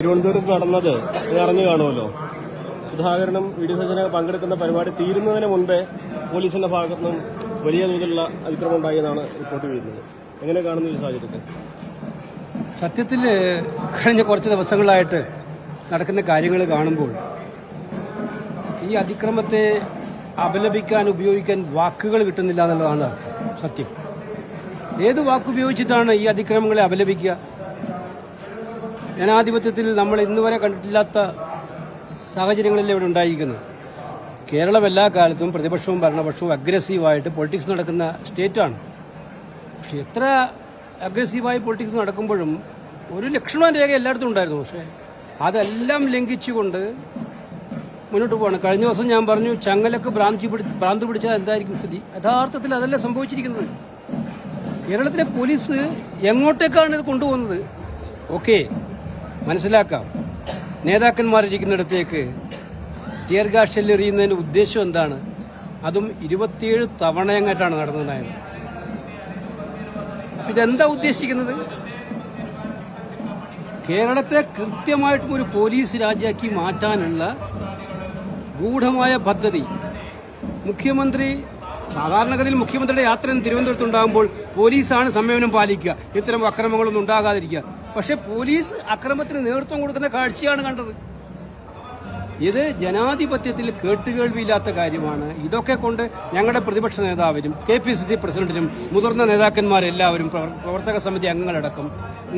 തിരുവനന്തപുരത്ത് നടന്നത് ഇത് അറിഞ്ഞു കാണുമല്ലോ. സുധാകരനും വി ഡി പങ്കെടുക്കുന്ന പരിപാടി തീരുന്നതിന് മുൻപേ പോലീസിന്റെ ഭാഗത്തു നിന്നും വലിയ തോതിലുള്ള അതിക്രമം ഉണ്ടായെന്നാണ് റിപ്പോർട്ട് ചെയ്യുന്നത്. എങ്ങനെ കാണുന്നു ഈ സാഹചര്യത്തിൽ? സത്യത്തിൽ കഴിഞ്ഞ കുറച്ച് ദിവസങ്ങളായിട്ട് നടക്കുന്ന കാര്യങ്ങൾ കാണുമ്പോൾ ഈ അതിക്രമത്തെ അപലപിക്കാൻ ഉപയോഗിക്കാൻ വാക്കുകൾ കിട്ടുന്നില്ല എന്നുള്ളതാണ് അർത്ഥം. സത്യം. ഏത് വാക്കുപയോഗിച്ചിട്ടാണ് ഈ അതിക്രമങ്ങളെ അപലപിക്കുക? ജനാധിപത്യത്തിൽ നമ്മൾ ഇന്നുവരെ കണ്ടിട്ടില്ലാത്ത സാഹചര്യങ്ങളല്ലേ ഇവിടെ ഉണ്ടായിരിക്കുന്നത് കേരളം എല്ലാ കാലത്തും പ്രതിപക്ഷവും ഭരണപക്ഷവും അഗ്രസീവായിട്ട് പൊളിറ്റിക്സ് നടക്കുന്ന സ്റ്റേറ്റാണ്. പക്ഷെ എത്ര അഗ്രസീവായി പൊളിറ്റിക്സ് നടക്കുമ്പോഴും ഒരു ലക്ഷണം രേഖ എല്ലായിടത്തും ഉണ്ടായിരുന്നു. പക്ഷേ അതെല്ലാം ലംഘിച്ചുകൊണ്ട് മുന്നോട്ട് പോവാണ്. കഴിഞ്ഞ ദിവസം ഞാൻ പറഞ്ഞു ചങ്ങലക്ക് ഭ്രാന്തി പിടി ഭ്രാന്ത് പിടിച്ചാൽ എന്തായിരിക്കും സ്ഥിതി? യഥാർത്ഥത്തിൽ അതല്ല സംഭവിച്ചിരിക്കുന്നത്. കേരളത്തിലെ പോലീസ് എങ്ങോട്ടേക്കാണ് ഇത് കൊണ്ടുപോകുന്നത്? ഓക്കെ മനസ്സിലാക്കാം. നേതാക്കന്മാരിരിക്കുന്നിടത്തേക്ക് ടിയർ ഗ്യാസ് ഷെല്ല് എറിയുന്നതിന് ഉദ്ദേശം എന്താണ്? അതും ഇരുപത്തിയേഴ് തവണയങ്ങായിട്ടാണ് നടന്നതായത്. ഇതെന്താ ഉദ്ദേശിക്കുന്നത്? കേരളത്തെ കൃത്യമായിട്ടും ഒരു പോലീസ് രാജ്യമാക്കി മാറ്റാനുള്ള ഗൂഢമായ പദ്ധതി. മുഖ്യമന്ത്രി സാധാരണഗതിയിൽ മുഖ്യമന്ത്രിയുടെ യാത്ര തിരുവനന്തപുരത്ത് ഉണ്ടാകുമ്പോൾ പോലീസാണ് സംയമനം പാലിക്കുക. ഇത്തരം അക്രമങ്ങളൊന്നും ഉണ്ടാകാതിരിക്കുക. പക്ഷെ പോലീസ് അക്രമത്തിന് നേതൃത്വം കൊടുക്കുന്ന കാഴ്ചയാണ് കണ്ടത്. ഇത് ജനാധിപത്യത്തിൽ കേട്ടുകേൾവിയില്ലാത്ത കാര്യമാണ്. ഇതൊക്കെ കൊണ്ട് ഞങ്ങളുടെ പ്രതിപക്ഷ നേതാവിനും കെ പി സി സി പ്രസിഡന്റിനും മുതിർന്ന നേതാക്കന്മാരെല്ലാവരും പ്രവർത്തക സമിതി അംഗങ്ങളടക്കം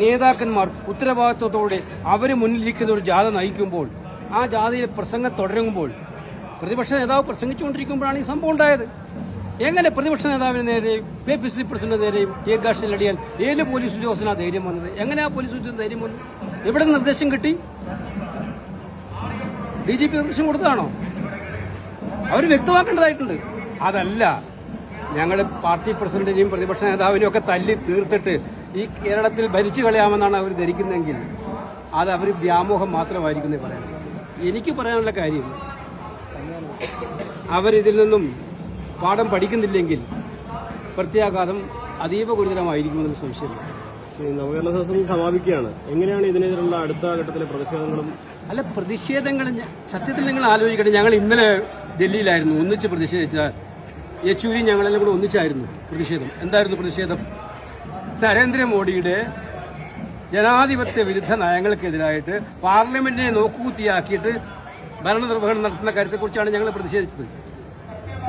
നേതാക്കന്മാർ ഉത്തരവാദിത്വത്തോടെ അവർ മുന്നിലിരിക്കുന്ന ഒരു ജാഥ നയിക്കുമ്പോൾ ആ ജാഥയിൽ പ്രസംഗം തുടരുമ്പോൾ പ്രതിപക്ഷ നേതാവ് പ്രസംഗിച്ചുകൊണ്ടിരിക്കുമ്പോഴാണ് ഈ സംഭവം ഉണ്ടായത്. എങ്ങനെ പ്രതിപക്ഷ നേതാവിന് നേരെയും കെ പി സി പ്രസിഡന്റ് നേരെയും എ ഗാഷിൽ അടിയാൻ ഏത് പോലീസ് ഉദ്യോഗസ്ഥനാ ധൈര്യം വന്നത്? എങ്ങനെ ആ പോലീസ് ഉദ്യോഗസ്ഥൻ ധൈര്യം വന്നു എവിടെ നിർദ്ദേശം കിട്ടി? ഡി ജി പി നിർദ്ദേശം കൊടുത്തതാണോ? അവർ വ്യക്തമാക്കേണ്ടതായിട്ടുണ്ട്. അതല്ല ഞങ്ങൾ പാർട്ടി പ്രസിഡന്റിനെയും പ്രതിപക്ഷ നേതാവിനെയും ഒക്കെ തല്ലി തീർത്തിട്ട് ഈ കേരളത്തിൽ ഭരിച്ചു കളയാമെന്നാണ് അവർ ധരിക്കുന്നതെങ്കിൽ അത് അവർ വ്യാമോഹം മാത്രമായിരിക്കുന്നേ പറയാൻ എനിക്ക് പറയാനുള്ള കാര്യം അവരിതിൽ നിന്നും പാഠം പഠിക്കുന്നില്ലെങ്കിൽ പ്രത്യാഘാതം അതീവ ഗുരുതരമായിരിക്കുമെന്ന് സംശയമില്ല ഈ നവകേരള സദസ്സ് സമാപിക്കുകയാണ്. എങ്ങനെയാണ് ഇതിനെതിരുള്ള അടുത്ത ഘട്ടത്തിലെ പ്രതിഷേധങ്ങളും? അല്ല പ്രതിഷേധങ്ങൾ സത്യത്തിൽ നിങ്ങൾ ആലോചിക്കട്ടെ ഞങ്ങൾ ഇന്നലെ ഡൽഹിയിലായിരുന്നു. ഒന്നിച്ച് പ്രതിഷേധിച്ച യെച്ചൂരി ഞങ്ങളെല്ലാം കൂടെ ഒന്നിച്ചായിരുന്നു പ്രതിഷേധം. എന്തായിരുന്നു പ്രതിഷേധം? നരേന്ദ്രമോദിയുടെ ജനാധിപത്യ വിരുദ്ധ നയങ്ങൾക്കെതിരായിട്ട് പാർലമെന്റിനെ നോക്കുകുത്തിയാക്കിയിട്ട് ഭരണനിർവഹണം നടത്തുന്ന കാര്യത്തെക്കുറിച്ചാണ് ഞങ്ങൾ പ്രതിഷേധിച്ചത്.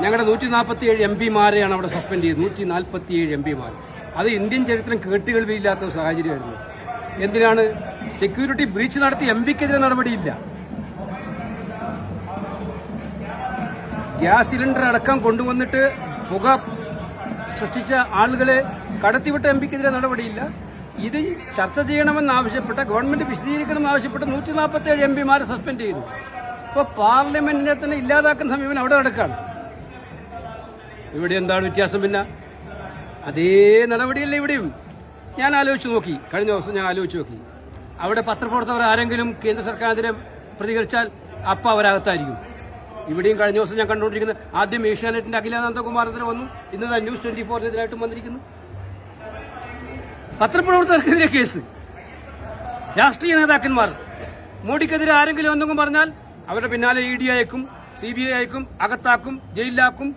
ഞങ്ങളുടെ നൂറ്റി നാൽപ്പത്തിയേഴ് എം പിമാരെയാണ് അവിടെ സസ്പെൻഡ് ചെയ്തത്. നൂറ്റി നാൽപ്പത്തിയേഴ് എം പിമാർ അത് ഇന്ത്യൻ ചരിത്രം കേട്ടുകേൾവിയില്ലാത്ത സാഹചര്യമായിരുന്നു. എന്തിനാണ്? സെക്യൂരിറ്റി ബ്രീച്ച് നടത്തി എം പിക്കെതിരെ നടപടിയില്ല. ഗ്യാസ് സിലിണ്ടർ അടക്കം കൊണ്ടുവന്നിട്ട് പുക സൃഷ്ടിച്ച ആളുകളെ കടത്തിവിട്ട എം പിക്കെതിരെ നടപടിയില്ല. ഇത് ചർച്ച ചെയ്യണമെന്നാവശ്യപ്പെട്ട ഗവൺമെന്റ് വിശദീകരിക്കണമെന്ന് ആവശ്യപ്പെട്ട നൂറ്റി നാൽപ്പത്തി ഏഴ് എം പിമാരെ സസ്പെൻഡ് ചെയ്തു. ഇപ്പോൾ പാർലമെന്റിനെ തന്നെ ഇല്ലാതാക്കുന്ന സമീപനം അവിടെ നടക്കുകയാണ്. ഇവിടെ എന്താണ് വ്യത്യാസം പിന്നെ? അതേ നടപടിയല്ലേ ഇവിടെയും. ഞാൻ ആലോചിച്ച് നോക്കി. കഴിഞ്ഞ ദിവസം ഞാൻ ആലോചിച്ച് നോക്കി. അവിടെ പത്രപ്രവർത്തകർ ആരെങ്കിലും കേന്ദ്ര സർക്കാരിനെതിരെ പ്രതികരിച്ചാൽ അപ്പം അവരകത്തായിരിക്കും. ഇവിടെയും കഴിഞ്ഞ ദിവസം ഞാൻ കണ്ടുകൊണ്ടിരിക്കുന്നത് ആദ്യം ഏഷ്യാനെറ്റിന്റെ കുമാരത്തിന് വന്നു. ഇന്ന് ന്യൂസ് ട്വന്റി ഫോറിനെതിരായിട്ടും വന്നിരിക്കുന്നു. പത്രപ്രവർത്തകർക്കെതിരെ കേസ്. രാഷ്ട്രീയ നേതാക്കന്മാർ. മോഡിക്കെതിരെ ആരെങ്കിലും എന്തെങ്കിലും പറഞ്ഞാൽ അവരുടെ പിന്നാലെ ഇ ഡി അയക്കും സി ബി ഐ അയക്കും അകത്താക്കും ജയിലിലാക്കും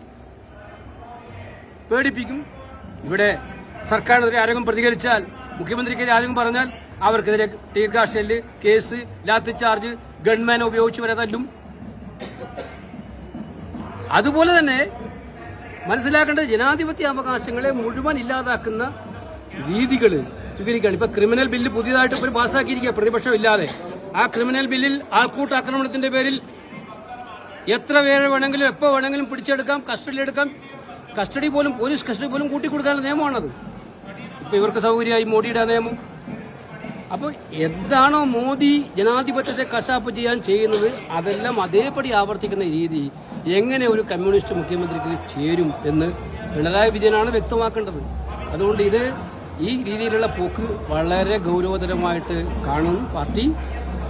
പേടിപ്പിക്കും. ഇവിടെ സർക്കാരിനെതിരെ ആരെങ്കിലും പ്രതികരിച്ചാൽ മുഖ്യമന്ത്രിക്കെതിരെ ആരെങ്കിലും പറഞ്ഞാൽ അവർക്കെതിരെ tear gas shell case lathi charge ഗൺമാനെ ഉപയോഗിച്ച് വരെ തല്ലും. അതുപോലെ തന്നെ മനസ്സിലാക്കേണ്ടത് ജനാധിപത്യ അവകാശങ്ങളെ മുഴുവൻ ഇല്ലാതാക്കുന്ന രീതികൾ സ്വീകരിക്കുകയാണ്. ഇപ്പൊ ക്രിമിനൽ ബില്ല് പുതിയതായിട്ട് ഇപ്പോൾ പാസ്സാക്കിയിരിക്കുക പ്രതിപക്ഷം ഇല്ലാതെ. ആ ക്രിമിനൽ ബില്ലിൽ ആൾക്കൂട്ട ആക്രമണത്തിന്റെ പേരിൽ എത്ര പേരെ വേണമെങ്കിലും എപ്പോൾ വേണമെങ്കിലും പിടിച്ചെടുക്കാം കസ്റ്റഡിയിലെടുക്കാം കസ്റ്റഡി പോലും പോലീസ് കസ്റ്റഡി പോലും കൂട്ടിക്കൊടുക്കാനുള്ള നിയമമാണത്. ഇപ്പൊ ഇവർക്ക് സൗകര്യമായി മോഡിയുടെ നിയമം. അപ്പോൾ എന്താണോ മോദി ജനാധിപത്യത്തെ കശാപ്പ് ചെയ്യാൻ ചെയ്യുന്നത് അതെല്ലാം അതേപടി ആവർത്തിക്കുന്ന രീതി എങ്ങനെ ഒരു കമ്മ്യൂണിസ്റ്റ് മുഖ്യമന്ത്രിക്ക് ചേരും എന്ന് പിണറായി വിജയനാണ് വ്യക്തമാക്കേണ്ടത്. അതുകൊണ്ട് ഇത് ഈ രീതിയിലുള്ള പോക്ക് വളരെ ഗൗരവതരമായിട്ട് കാണുന്നു പാർട്ടി.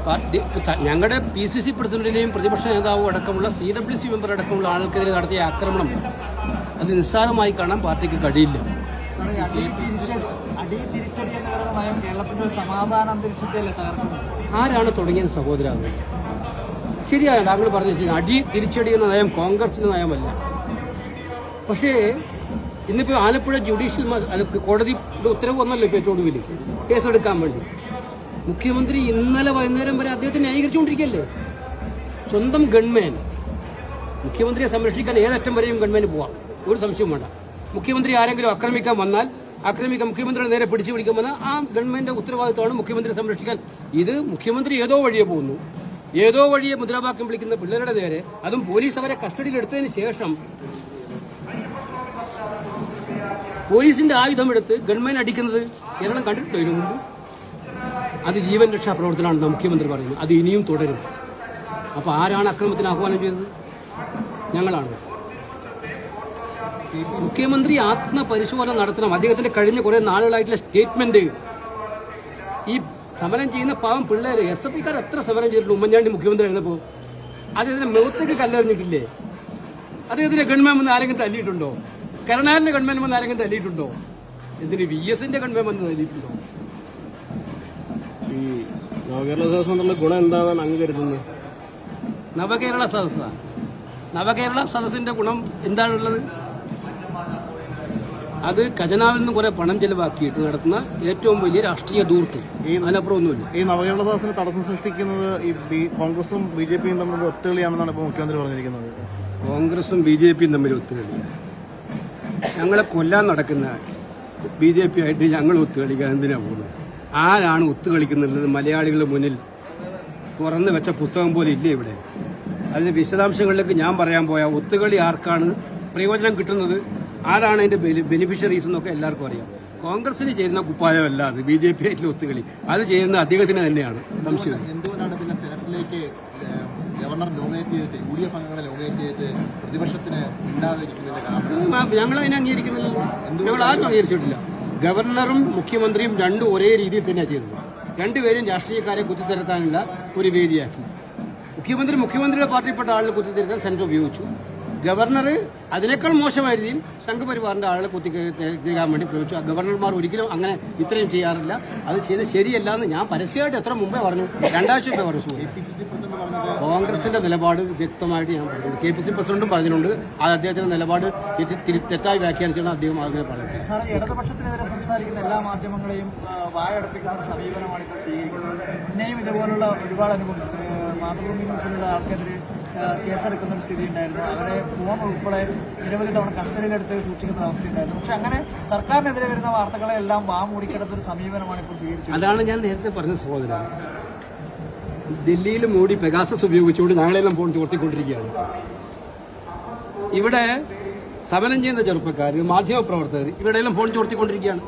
പാർട്ടി ഞങ്ങളുടെ പി സി സി പ്രസിഡന്റിനെയും പ്രതിപക്ഷ നേതാവും അടക്കമുള്ള സി ഡബ്ല്യു സി മെമ്പർ അടക്കമുള്ള ആൾക്കെതിരെ നടത്തിയ ആക്രമണം അത് നിസ്സാരമായി കാണാൻ പാർട്ടിക്ക് കഴിയില്ല. ആരാണ് തുടങ്ങിയത് സഹോദര? ശരിയാണ് താങ്കൾ പറഞ്ഞു വെച്ചാൽ അടി തിരിച്ചടി എന്ന നയം കോൺഗ്രസിന്റെ നയമല്ല. പക്ഷേ ഇന്നിപ്പോ ആലപ്പുഴ ജുഡീഷ്യൽ കോടതിയുടെ ഉത്തരവ് വന്നല്ലോ ഇപ്പൊ ഏറ്റവും ഒടുവിൽ കേസെടുക്കാൻ വേണ്ടി. മുഖ്യമന്ത്രി ഇന്നലെ വൈകുന്നേരം വരെ അദ്ദേഹത്തെ ന്യായീകരിച്ചുകൊണ്ടിരിക്കുകയല്ലേ സ്വന്തം ഗൺമാൻ. മുഖ്യമന്ത്രിയെ സംരക്ഷിക്കാൻ ഏതറ്റം വരെയും ഗവൺമെന്റ് പോവാം. ഒരു സംശയവും വേണ്ട. മുഖ്യമന്ത്രി ആരെങ്കിലും ആക്രമിക്കാൻ വന്നാൽ ആക്രമിക്കാൻ മുഖ്യമന്ത്രിയുടെ നേരെ പിടിച്ചു പിടിക്കാൻ വന്നാൽ ആ ഗവൺമെന്റിന്റെ ഉത്തരവാദിത്തമാണ് മുഖ്യമന്ത്രി സംരക്ഷിക്കാൻ. ഇത് മുഖ്യമന്ത്രി ഏതോ വഴിയെ പോകുന്നു. ഏതോ വഴിയെ മുദ്രാവാക്യം വിളിക്കുന്ന പിള്ളേരുടെ നേരെ അതും പോലീസ് അവരെ കസ്റ്റഡിയിൽ എടുത്തതിന് ശേഷം പോലീസിന്റെ ആയുധം എടുത്ത് ഗവൺമെന്റ് അടിക്കുന്നത് കേരളം കണ്ടിട്ടുണ്ടോ? ഇതിനു മുമ്പ്? അത് ജീവൻ രക്ഷാ പ്രവർത്തനമാണെന്ന് മുഖ്യമന്ത്രി പറയുന്നത് അത് ഇനിയും തുടരും. അപ്പൊ ആരാണ് അക്രമത്തിന് ആഹ്വാനം ചെയ്തത്? ഞങ്ങളാണ്. മുഖ്യമന്ത്രി ആത്മപരിശോധന നടത്തണം. അദ്ദേഹത്തിന്റെ കഴിഞ്ഞ കുറെ നാളുകളായിട്ടുള്ള സ്റ്റേറ്റ്മെന്റ്. ഈ സമരം ചെയ്യുന്ന പാവം പിള്ളേര് എസ് എഫ് ഐക്കാർ എത്ര സമരം ചെയ്തിട്ടുണ്ട്? ഉമ്മൻചാണ്ടി മുഖ്യമന്ത്രി ആയിരുന്നപ്പോ. അദ്ദേഹത്തിന്റെ മുഖത്തേക്ക് കല്ലെറിഞ്ഞിട്ടില്ലേ? അദ്ദേഹത്തിന്റെ ഗവൺമെന്റ് വന്ന് ആരെങ്കിലും തല്ലിയിട്ടുണ്ടോ? കരുണാകരന്റെ ഗവൺമെന്റ് വന്ന് ആരെങ്കിലും തല്ലിയിട്ടുണ്ടോ? എന്തിന് വി എസിന്റെ ഗവൺമെന്റ് വന്ന് തല്ലിയിട്ടുണ്ടോ? ഈ നവകേരള സദസ് ഗുണം എന്താണെന്നാണ് അങ്ങ് കരുതുന്നത് നവകേരള സദസ്സ്. നവകേരള സദസ്സിന്റെ ഗുണം എന്താണുള്ളത്? അത് ഖജനാവിൽ നിന്ന് കുറെ പണം ചെലവാക്കിയിട്ട് നടത്തുന്ന ഏറ്റവും വലിയ രാഷ്ട്രീയ ദൂർത്ത്. അതിനപ്പുറമൊന്നുമില്ല ഈ നവകേരളദാസിന് തടസ്സം സൃഷ്ടിക്കുന്നത് ഈ കോൺഗ്രസും ബി ജെ പിയും തമ്മിൽ ഒത്തുകളിയാണെന്നാണ് ഇപ്പോൾ മുഖ്യമന്ത്രി പറഞ്ഞിരിക്കുന്നത്. കോൺഗ്രസും ബി ജെ പിയും തമ്മിൽ ഒത്തുകളിയാണ് ഞങ്ങളെ കൊല്ലാൻ നടക്കുന്ന ബി ജെ പി ആയിട്ട് ഞങ്ങൾ ഒത്തുകളിക്കാൻ എന്തിനാ പോകുന്നത്? ആരാണ് ഒത്തുകളിക്കുന്നുള്ളത് മലയാളികളുടെ മുന്നിൽ തുറന്നു വെച്ച പുസ്തകം പോലെ ഇല്ലേ ഇവിടെ? അതിന്റെ വിശദാംശങ്ങളിലേക്ക് ഞാൻ പറയാൻ പോയാൽ ഒത്തുകളി ആർക്കാണ് പ്രയോജനം കിട്ടുന്നത്? ആരാണ് അതിന്റെ ബെനിഫിഷ്യറീസ് എന്നൊക്കെ എല്ലാവർക്കും അറിയാം. കോൺഗ്രസിന് ചേരുന്ന കുപ്പായമല്ല അത്. ബി ജെ പി ആയിട്ടുള്ള ഒത്തുകളി. അത് ചെയ്യുന്ന അദ്ദേഹത്തിന് തന്നെയാണ്. സംശയം എന്തുകൊണ്ടാണ് പിന്നെ സെനറ്റിലേക്ക് ഗവർണർ നോമിനേറ്റ് ചെയ്തിട്ട് യു ഡി എഫ് അംഗങ്ങളെ നോമിനേറ്റ് ചെയ്തിട്ട് പ്രതിപക്ഷത്തിന് കാരണം? ഞങ്ങൾ അതിനെ അംഗീകരിക്കുന്നത് ഞങ്ങൾ ആരും അംഗീകരിച്ചിട്ടില്ല. ഗവർണറും മുഖ്യമന്ത്രിയും രണ്ടും ഒരേ രീതിയിൽ തന്നെയാണ് ചെയ്തത് രണ്ടുപേരും രാഷ്ട്രീയക്കാരെ കുത്തിത്തിരുത്താനുള്ള ഒരു വേദിയാക്കി. മുഖ്യമന്ത്രി മുഖ്യമന്ത്രിയുടെ പാർട്ടിയിൽപ്പെട്ട ആളുകൾ കുത്തിത്തിരുത്താൻ സെന്റർ ഉപയോഗിച്ചു. ഗവർണർ അതിനേക്കാൾ മോശമായ രീതിയിൽ സംഘപരിവാറിന്റെ ആളുകളെ തിരികാൻ വേണ്ടി പ്രയോഗിച്ചു. ഗവർണർമാർ ഒരിക്കലും അങ്ങനെ ഇത്രയും ചെയ്യാറില്ല. അത് ചെയ്ത് ശരിയല്ല എന്ന് ഞാൻ പരസ്യമായിട്ട് എത്ര മുമ്പേ പറഞ്ഞു. രണ്ടാഴ്ച മുമ്പേ പറഞ്ഞു. കോൺഗ്രസിന്റെ നിലപാട് വ്യക്തമായിട്ട് ഞാൻ പറഞ്ഞു. കെ പി സി പ്രസിഡന്റും പറഞ്ഞിട്ടുണ്ട്. അത് അദ്ദേഹത്തിന്റെ നിലപാട് തെറ്റായി വ്യാഖ്യാനിച്ചാണ് അദ്ദേഹം അങ്ങനെ പറഞ്ഞത് ഇടതുപക്ഷത്തിനെതിരെ സംസാരിക്കുന്ന എല്ലാ മാധ്യമങ്ങളെയും വായടപ്പിക്കാൻ സമീപനമാണ് ഇപ്പോൾ ചെയ്യുന്നത് മുന്നേയും ഇതുപോലുള്ള ഒരുപാട് അനുഭവം മാതൃഭൂമി ന്യൂസിലുള്ള ആൾക്കെതിരെ കേസെടുക്കുന്ന ഒരു സ്ഥിതി ഉണ്ടായിരുന്നു അവരെ ഫോൺ ഉൾപ്പെടെ നിരവധി തവണ കസ്റ്റഡിയിലെടുത്ത് സൂക്ഷിക്കുന്ന അവസ്ഥയുണ്ടായിരുന്നു. പക്ഷെ അങ്ങനെ സർക്കാരിനെതിരെ വരുന്ന വാർത്തകളെ എല്ലാം വാ മൂടിക്കിടത്ത ഒരു സമീപനമാണ് ഇപ്പോൾ സ്വീകരിച്ചത് അതാണ് ഞാൻ നേരത്തെ പറഞ്ഞ സഹോദര. ഡൽഹിയിൽ മോഡി പെഗാസസ് ഉപയോഗിച്ചുകൊണ്ട് ഞങ്ങളെല്ലാം ഫോൺ ചോർത്തിക്കൊണ്ടിരിക്കുകയാണ്. ഇവിടെ സമരം ചെയ്യുന്ന ചെറുപ്പക്കാർ മാധ്യമപ്രവർത്തകർ ഇവിടെ ഫോൺ ചോർത്തിക്കൊണ്ടിരിക്കുകയാണ്.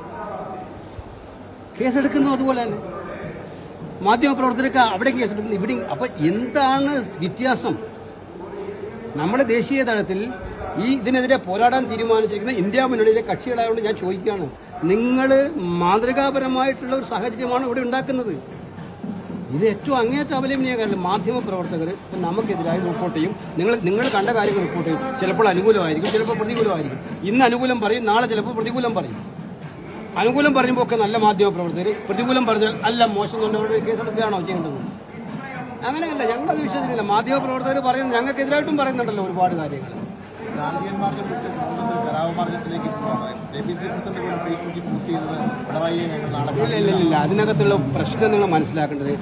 കേസെടുക്കുന്നു അതുപോലെ തന്നെ. മാധ്യമപ്രവർത്തകർക്ക് അവിടെ കേസെടുക്കുന്നു. ഇവിടെ അപ്പൊ എന്താണ് വ്യത്യാസം? നമ്മുടെ ദേശീയ തലത്തിൽ ഈ ഇതിനെതിരെ പോരാടാൻ തീരുമാനിച്ചിരിക്കുന്ന ഇന്ത്യ മുന്നണിയിലെ കക്ഷികളായതുകൊണ്ട് ഞാൻ ചോദിക്കുകയാണ്. നിങ്ങൾ മാതൃകാപരമായിട്ടുള്ള ഒരു സാഹചര്യമാണ് ഇവിടെ ഉണ്ടാക്കുന്നത്. ഇത് ഏറ്റവും അങ്ങേറ്റ അപലപനീയ കാര്യം മാധ്യമ പ്രവർത്തകർ നമുക്കെതിരായി റിപ്പോർട്ട് ചെയ്യും. നിങ്ങൾ നിങ്ങൾ കണ്ട കാര്യങ്ങൾ റിപ്പോർട്ട് ചെയ്യും. ചിലപ്പോൾ അനുകൂലമായിരിക്കും ചിലപ്പോൾ പ്രതികൂലമായിരിക്കും. ഇന്ന് അനുകൂലം പറയും നാളെ ചിലപ്പോൾ പ്രതികൂലം പറയും. അനുകൂലം പറയുമ്പോൾ ഒക്കെ നല്ല മാധ്യമ പ്രവർത്തകർ പ്രതികൂലം പറഞ്ഞാൽ അല്ല മോശം എന്നുകൊണ്ട് കേസെടുക്കുകയാണോ ചെയ്യേണ്ടത്? അങ്ങനെയല്ല ഞങ്ങളത് വിശ്വസിക്കുന്നില്ല. മാധ്യമ പ്രവർത്തകർ പറയുന്നത് ഞങ്ങൾക്കെതിരായിട്ടും പറയുന്നുണ്ടല്ലോ ഒരുപാട് കാര്യങ്ങൾ വിട്ട് കോൺഗ്രസിൽ കലാപ മാർഗത്തിലേക്ക് ഞങ്ങൾ ഇല്ല ഇല്ല ഇല്ല അതിനകത്തുള്ള പ്രശ്നം നിങ്ങൾ മനസ്സിലാക്കേണ്ടത്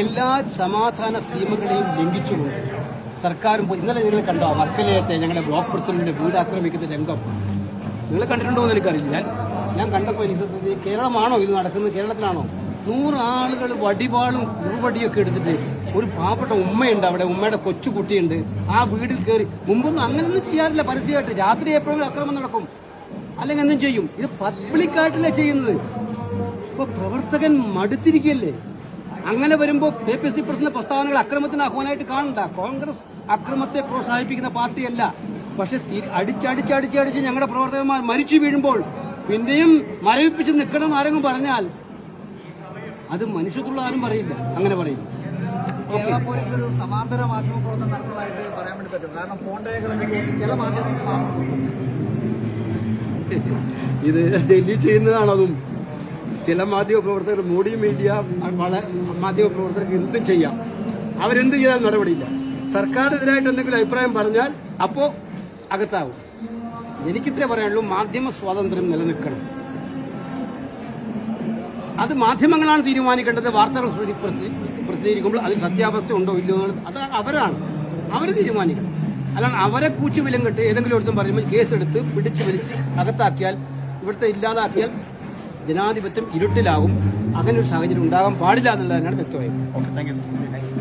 എല്ലാ സമാധാന സീമകളെയും ലംഘിച്ചുകൊണ്ട് സർക്കാരും ഇന്നലെ നിങ്ങൾ കണ്ടോ വർക്കലയത്തെ ഞങ്ങളുടെ ബ്ലോക്ക് പ്രസിഡന്റിന്റെ വീട് ആക്രമിക്കുന്ന രംഗം? നിങ്ങൾ കണ്ടിട്ടുണ്ടോ എന്ന് എനിക്കറിയില്ല. ഞാൻ ഞാൻ കണ്ടപ്പോൾ എനിക്ക് സത്യത്തിൽ കേരളമാണോ ഇത് നടക്കുന്നത്? കേരളത്തിലാണോ? നൂറ് ആളുകൾ വടിവാളും കുറുവടിയൊക്കെ എടുത്തിട്ട് ഒരു പാവപ്പെട്ട ഉമ്മയുണ്ട് അവിടെ ഉമ്മയുടെ കൊച്ചുകുട്ടിയുണ്ട് ആ വീട്ടിൽ കയറി മുമ്പൊന്നും അങ്ങനെയൊന്നും ചെയ്യാറില്ല പരസ്യമായിട്ട്. രാത്രി എപ്പോഴും അക്രമം നടക്കും. അല്ലെങ്കിൽ എന്തും ചെയ്യും. ഇത് പബ്ലിക്കായിട്ടല്ലേ ചെയ്യുന്നത്? ഇപ്പൊ പ്രവർത്തകൻ മടുത്തിരിക്കല്ലേ? അങ്ങനെ വരുമ്പോൾ കെ പി സി പ്രസിഡന്റ് പ്രസ്താവനകൾ അക്രമത്തിന് കാണണ്ട. കോൺഗ്രസ് അക്രമത്തെ പ്രോത്സാഹിപ്പിക്കുന്ന പാർട്ടിയല്ല. പക്ഷെ അടിച്ചടിച്ചടിച്ചടിച്ച് ഞങ്ങളുടെ പ്രവർത്തകന്മാർ മരിച്ചു വീഴുമ്പോൾ പിന്നെയും മരവിപ്പിച്ച് നിൽക്കണം ആരെങ്കിലും പറഞ്ഞാൽ അത് മനുഷ്യത്തുള്ള ആരും പറയില്ല. അങ്ങനെ പറയില്ല. കേരള പോലീസ് ഒരു സമാന്തര മാധ്യമ പ്രവർത്തനം നടത്തുന്നതായിട്ട് പറയാൻ വേണ്ടി പറ്റും. കാരണം ഫോൺ രേഖകളൊക്കെ ചില മാധ്യമങ്ങൾ ഇത് ഡൽഹി ചെയ്യുന്നതാണ് അതും? ചില മാധ്യമ പ്രവർത്തകർ മോഡി മീഡിയ മാധ്യമപ്രവർത്തകർക്ക് മാധ്യമ പ്രവർത്തകർക്ക് എന്തും ചെയ്യാം. അവരെന്ത് ചെയ്താൽ നടപടിയില്ല. സർക്കാരിനെതിരായിട്ട് എന്തെങ്കിലും അഭിപ്രായം പറഞ്ഞാൽ അപ്പോ അകത്താവും. എനിക്കിത്രേ പറയാനുള്ളൂ മാധ്യമ സ്വാതന്ത്ര്യം നിലനിൽക്കണം. അത് മാധ്യമങ്ങളാണ് തീരുമാനിക്കേണ്ടത്. വാർത്തകൾ പ്രസിദ്ധീ- പ്രസിദ്ധീ- പ്രസിദ്ധീകരിക്കുമ്പോൾ അതിൽ സത്യാവസ്ഥ ഉണ്ടോ ഇല്ലയോ അത് അവരാണ്. അവർ തീരുമാനിക്കണം. അല്ലാണ്ട് അവരെ കൂച്ചുവിലം കെട്ട് ഏതെങ്കിലും ഒരുത്തും പറയുമ്പോൾ കേസെടുത്ത് പിടിച്ചു വലിച്ച് അകത്താക്കിയാൽ ഇവിടുത്തെ ഇല്ലാതാക്കിയാൽ ജനാധിപത്യം ഇരുട്ടിലാകും. അങ്ങനെ ഒരു സാഹചര്യം ഉണ്ടാകാൻ പാടില്ല എന്നുള്ളതാണ് വ്യക്തമായത്. Okay thank you